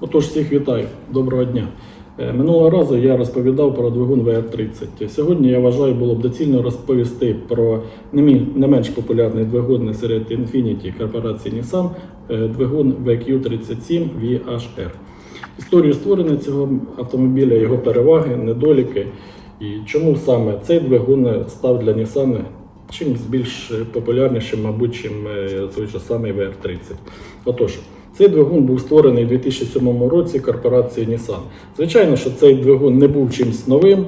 Отож, всіх вітаю, доброго дня. Е, Минулого разу я розповідав про двигун VR30. Сьогодні я вважаю, було б доцільно розповісти про не менш популярний двигун серед Infiniti корпорації Nissan, е, двигун VQ37 VHR. Історію створення цього автомобіля, його переваги, недоліки і чому саме цей двигун став для Nissan чимось більш популярнішим, мабуть, чим е, той же самий VR30. Отож, цей двигун був створений у 2007 році корпорацією Nissan. Звичайно, що цей двигун не був чимось новим,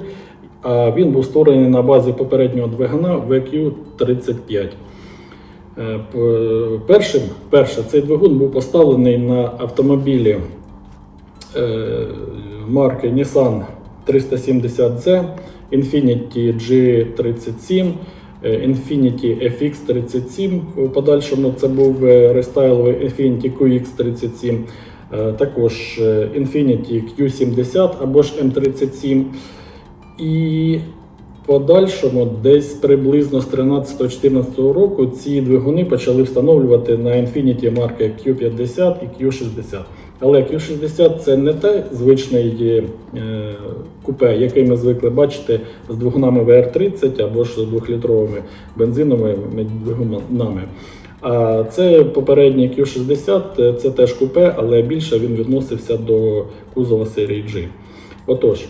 а він був створений на базі попереднього двигуна VQ35. Е, Першим, перше, цей двигун був поставлений на автомобілі е, марки Nissan 370Z, Infiniti G37, е, Infiniti FX37. У подальшому це був е, рестайловий Infiniti QX37, е, також Infinity Infiniti Q70 або ж M37. І подальшому, десь приблизно з 13-14 року, ці двигуни почали встановлювати на Infiniti марки Q50 і Q60. Але Q60 це не те звичний е, купе, який ми звикли бачити з двигунами VR30 або ж з двохлітровими бензиновими двигунами. А це попередній Q60, е, це теж купе, але більше він відносився до кузова серії G. Отож,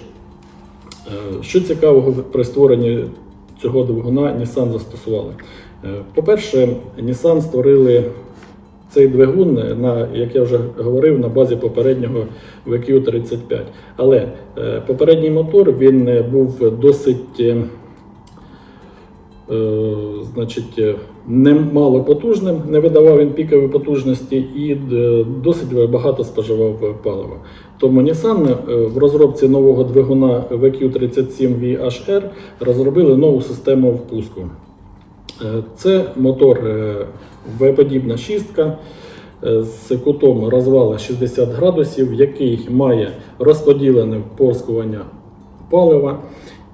Що цікавого при створенні цього двигуна Nissan застосували? Е, По-перше, Nissan створили цей двигун, на, як я вже говорив, на базі попереднього VQ35. Але е, попередній мотор він е, був досить е, е, значить, е, немало потужним, не видавав він пікові потужності і е, досить багато споживав палива. Тому Nissan е, в розробці нового двигуна VQ37 VHR розробили нову систему впуску. Е, Це мотор е, V-подібна шістка е, з кутом розвала 60 градусів, який має розподілене впускування палива.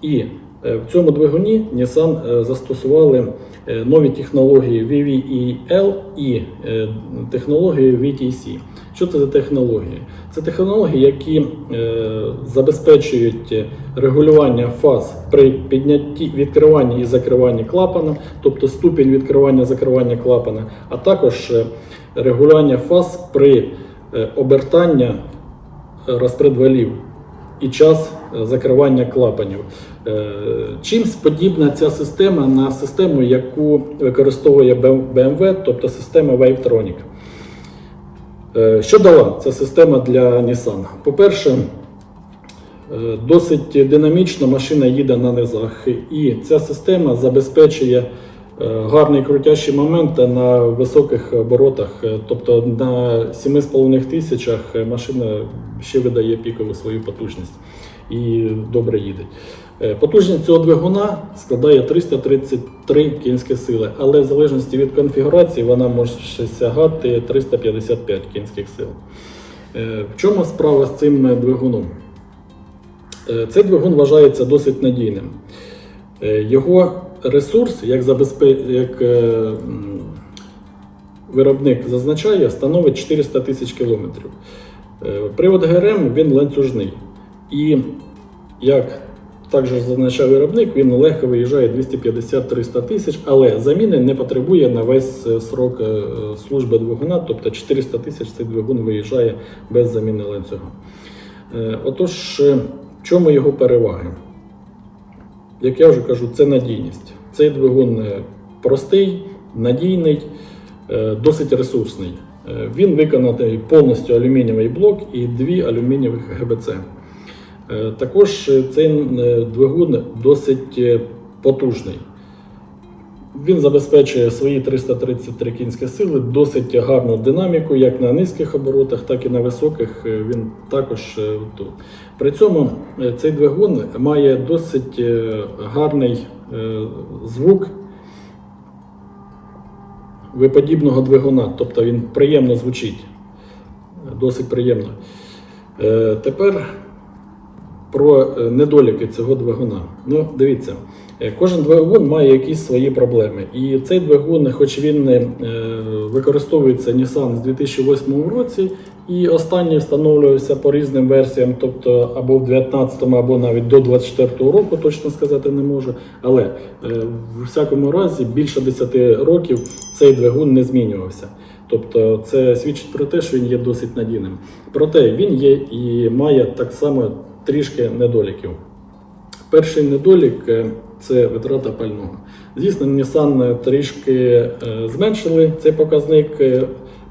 І е, в цьому двигуні Nissan е, застосували е, нові технології VVEL і е, технології VTC. Що це за технології? Це технології, які е, забезпечують регулювання фаз при піднятті відкриванні і закриванні клапана, тобто ступінь відкривання закривання клапана, а також е, регулювання фаз при е, обертанні е, розпредвалів і час е, закривання клапанів. Е, Чимсь подібна ця система на систему, яку використовує BMW, тобто система Wavetronic. Е, Що дала ця система для Nissan? По-перше, досить динамічно машина їде на низах, і ця система забезпечує гарний крутящий момент на високих оборотах, Е, тобто на 7,5 тисячах машина ще видає пікову свою потужність і добре їде. Е, Потужність цього двигуна складає 333 кінські сили, але в залежності від конфігурації вона може сягати 355 кінських сил. Е, В чому справа з цим е, двигуном? Е, Цей двигун вважається досить надійним. Е, Його ресурс, як, забезпе... як е, виробник зазначає, становить 400 тисяч кілометрів. Е, Привод ГРМ він ланцюжний. І як також зазначав виробник, він легко виїжджає 250-300 тисяч, але заміни не потребує на весь е, срок е, служби двигуна, тобто 400 тисяч цей двигун виїжджає без заміни ланцюга. Отож, в чому його переваги? Як я вже кажу, це надійність. Цей двигун е, простий, надійний, е, досить ресурсний. Е, Він виконаний повністю алюмінієвий блок і дві алюмінієвих ГБЦ. Також цей двигун досить потужний. Він забезпечує свої 333 кінські сили, досить гарну динаміку, як на низьких оборотах, так і на високих. Е, Він також е, тут. При цьому е, цей двигун має досить е, гарний е, звук виподібного двигуна, тобто він приємно звучить. Досить приємно. Е, Тепер про е, недоліки цього двигуна. Ну, дивіться, е, кожен двигун має якісь свої проблеми. І цей двигун, хоч він е, використовується Nissan з 2008 році, і останній встановлювався по різним версіям, тобто або в 19-му, або навіть до 24-го року, точно сказати не можу. Але е, в всякому разі більше 10 років цей двигун не змінювався. Тобто це свідчить про те, що він є досить надійним. Проте він є і має так само трішки недоліків. Перший недолік е, це витрата пального. Звісно, Nissan трішки е, зменшили цей показник, е,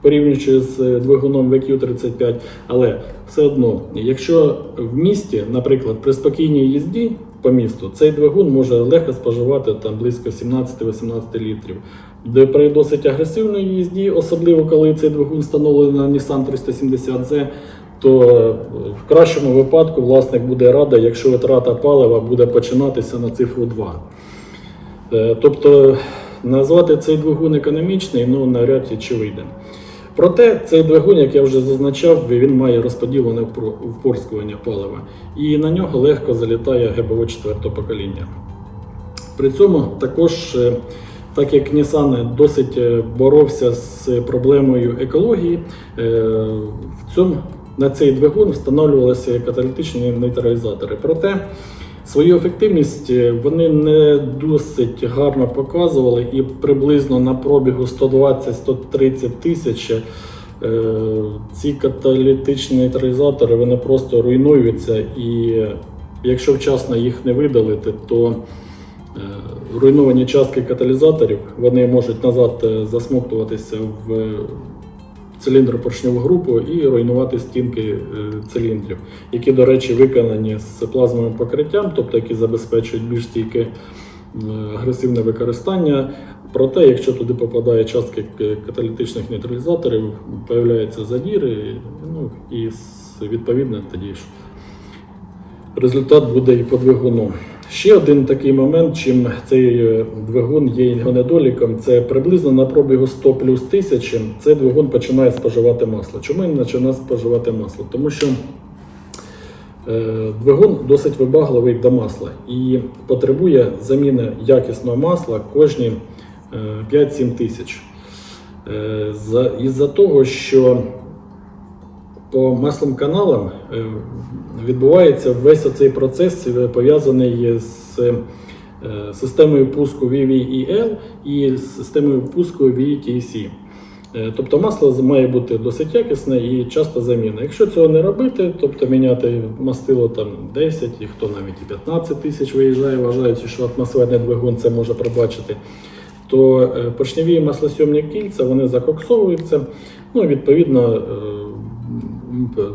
порівнюючи з е, двигуном VQ35, але все одно, якщо в місті, наприклад, при спокійній їзді по місту, цей двигун може легко споживати там близько 17-18 літрів. Де при досить агресивній їзді, особливо коли цей двигун встановлений на Nissan 370Z, то е, в кращому випадку власник буде радий, якщо витрата палива буде починатися на цифру 2. Е, Тобто назвати цей двигун економічний, ну навряд чи вийде. Проте цей двигун, як я вже зазначав, він має розподілене впорскування палива, і на нього легко залітає ГБО 4 покоління. При цьому також, е, так як Nissan досить боровся з проблемою екології, в цьому на цей двигун встановлювалися каталітичні нейтралізатори. Проте свою ефективність е, вони не досить гарно показували і приблизно на пробігу 120-130 тисяч. е, Ці каталітичні нейтралізатори вони просто руйнуються, і якщо вчасно їх не видалити, то Е, руйновані частки каталізаторів вони можуть назад засмоктуватися в циліндропоршньову групу і руйнувати стінки е, циліндрів, які, до речі, виконані з плазмовим покриттям, тобто які забезпечують більш стійке е, агресивне використання. Проте, якщо туди попадає частки каталітичних нейтралізаторів, появляються задіри, ну і відповідно тоді ж результат буде і по двигуну. Ще один такий момент, чим цей е, двигун є його недоліком, це приблизно на пробігу 100 плюс тисячі цей двигун починає споживати масло. Чому він починає споживати масло? Тому що е, двигун досить вибагливий до масла і потребує заміни якісного масла кожні е, 5-7 тисяч. Е, за- Із-за того, що по маслим каналам е, відбувається весь оцей процес е, пов'язаний з е, системою пуску VVEL і з системою пуску VTC. Тобто масло має бути досить якісне і часто заміна. Якщо цього не робити, тобто міняти мастило там 10 і хто навіть і 15 тисяч виїжджає, вважаючи, що атмосферний двигун це може пробачити, то поршневі маслосйомні кільця вони закоксовуються, ну відповідно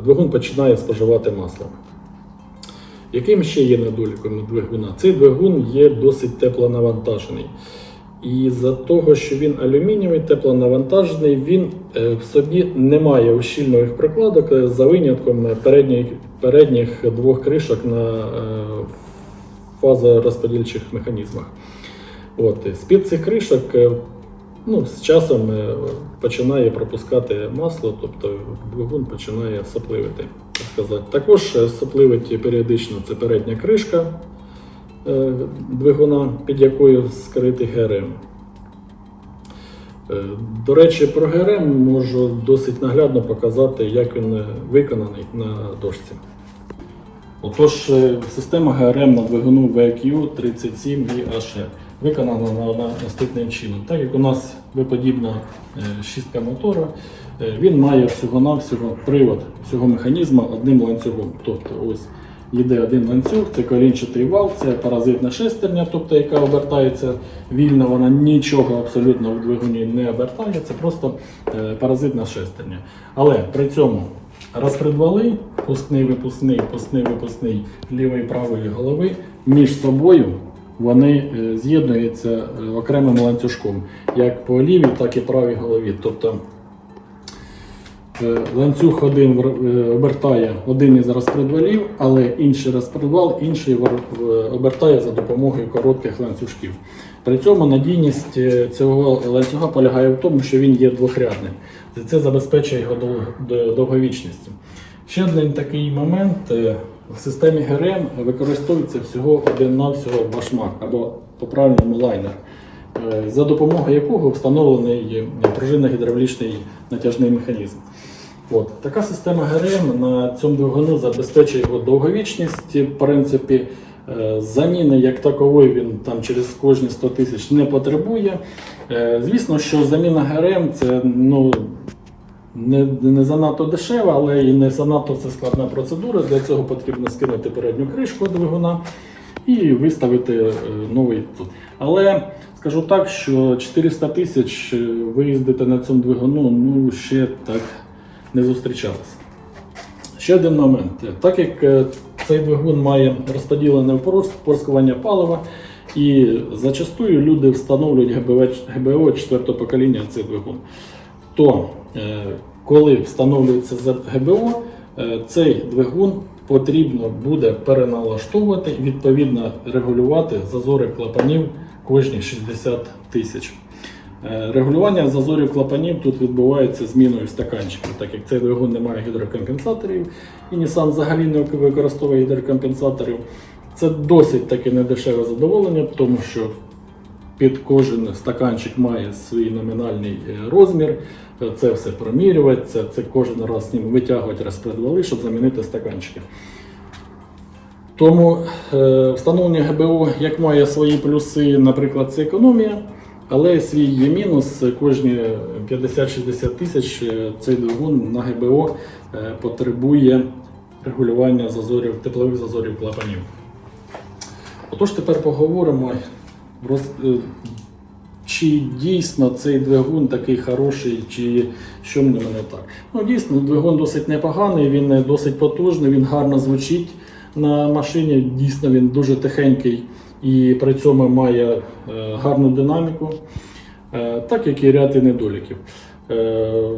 двигун починає споживати масло. Яким ще є недоліком двигуна? Цей двигун є досить теплонавантажений. І за того, що він алюмінієвий, теплонавантажений, він е, в собі не має ущільнових прикладок е, за винятком передніх, передніх двох кришок на е, фазорозподільчих механізмах. От, з-під цих кришок е, ну, з часом е, починає пропускати масло, тобто двигун починає сопливити. Так сказати. Також е, сопливить періодично це передня кришка е, двигуна, під якою скритий ГРМ. До речі, про ГРМ можу досить наглядно показати, як він виконаний на дошці. Отож, система ГРМ на двигуну VQ 37 VH виконана на, на наступним чином. Так як у нас виподібна е, шістка мотора, е, він має всього-навсього привод всього механізму одним ланцюгом. Тобто ось йде один ланцюг, це колінчатий вал, це паразитна шестерня, тобто яка обертається вільно, вона нічого абсолютно в двигуні не обертає, це просто е, паразитна шестерня. Але при цьому розпредвали, пускний, випускний, пускний, випускний лівої і правої голови між собою вони е, з'єднуються е, окремим ланцюжком, як по лівій, так і правій голові. Тобто Е, Ланцюг один обертає один із розпредвалів, але інший розпредвал інший обертає за допомогою коротких ланцюжків. При цьому надійність цього ланцюга полягає в тому, що він є двохрядним. Це забезпечує його довговічністю. Ще один такий момент. В системі ГРМ використовується всього один навсього башмак або по-правильному лайнер, е, за допомогою якого встановлений пружинно-гідравлічний натяжний механізм. От. Така система ГРМ на цьому двигуну забезпечує його довговічність. В принципі, е, заміни як такової він там через кожні 100 тисяч не потребує. Е, Звісно, що заміна ГРМ це ну, не, не занадто дешева, але і не занадто це складна процедура. Для цього потрібно скинути передню кришку двигуна і виставити е, новий тут. Але скажу так, що 400 тисяч е, виїздити на цьому двигуну ну, ще так не зустрічалося. Ще один момент. Так як е, цей двигун має розподілене впорскування палива, і зачастую люди встановлюють ГБО 4 покоління цей двигун, то коли встановлюється ГБО, е, цей двигун потрібно буде переналаштовувати і відповідно регулювати зазори клапанів кожні 60 тисяч. Е, Регулювання зазорів клапанів тут відбувається зміною стаканчиків, так як цей двигун не має гідрокомпенсаторів, і Nissan взагалі не використовує гідрокомпенсаторів. Це досить таки недешеве задоволення, тому що під кожен стаканчик має свій номінальний е, розмір. Е, Це все промірюється, це кожен раз з ним витягувати розпредвали, щоб замінити стаканчики. Тому е, встановлення ГБО як має свої плюси, наприклад, це економія, але свій є мінус. Кожні 50-60 тисяч е, цей двигун на ГБО потребує регулювання зазорів, теплових зазорів клапанів. Отож, тепер поговоримо, роз, е, чи дійсно цей двигун такий хороший, чи що в мене так. Ну, дійсно, двигун досить непоганий, він досить потужний, він гарно звучить на машині. Дійсно, він дуже тихенький і при цьому має е, гарну динаміку, е, так як і ряд і недоліків. Е,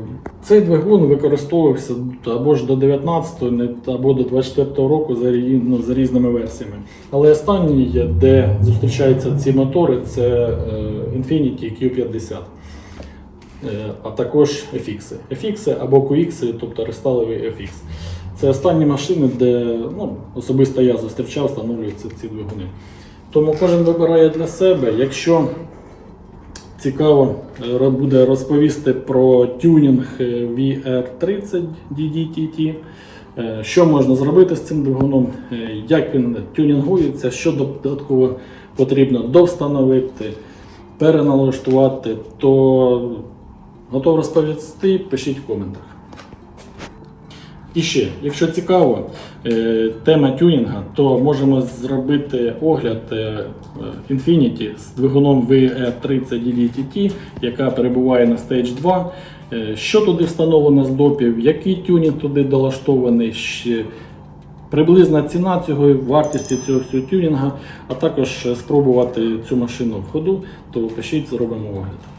Цей двигун використовувався або ж до 19-го, або до 24-го року за, ну, за різними версіями. Але останній, де зустрічаються ці мотори, це е, Infiniti Q50, е, а також FX. FX або QX, тобто рестайловий FX. Це останні машини, де ну, особисто я зустрічав, встановлюються ці двигуни. Тому кожен вибирає для себе. Якщо цікаво. Е, буде розповісти про тюнінг е, VR30 DDTT, е, що можна зробити з цим двигуном, як він тюнінгується, що додатково потрібно довстановити, переналаштувати, то готов розповісти, пишіть в коментах. І ще, якщо цікаво, е, тема тюнінга, то можемо зробити огляд е, Infiniti з двигуном VE30 DDTT, яка перебуває на Stage 2. Е, Що туди встановлено з допів, який тюнінг туди долаштований, приблизна ціна цього, вартості цього всього тюнінга, а також спробувати цю машину в ходу, то пишіть, зробимо огляд.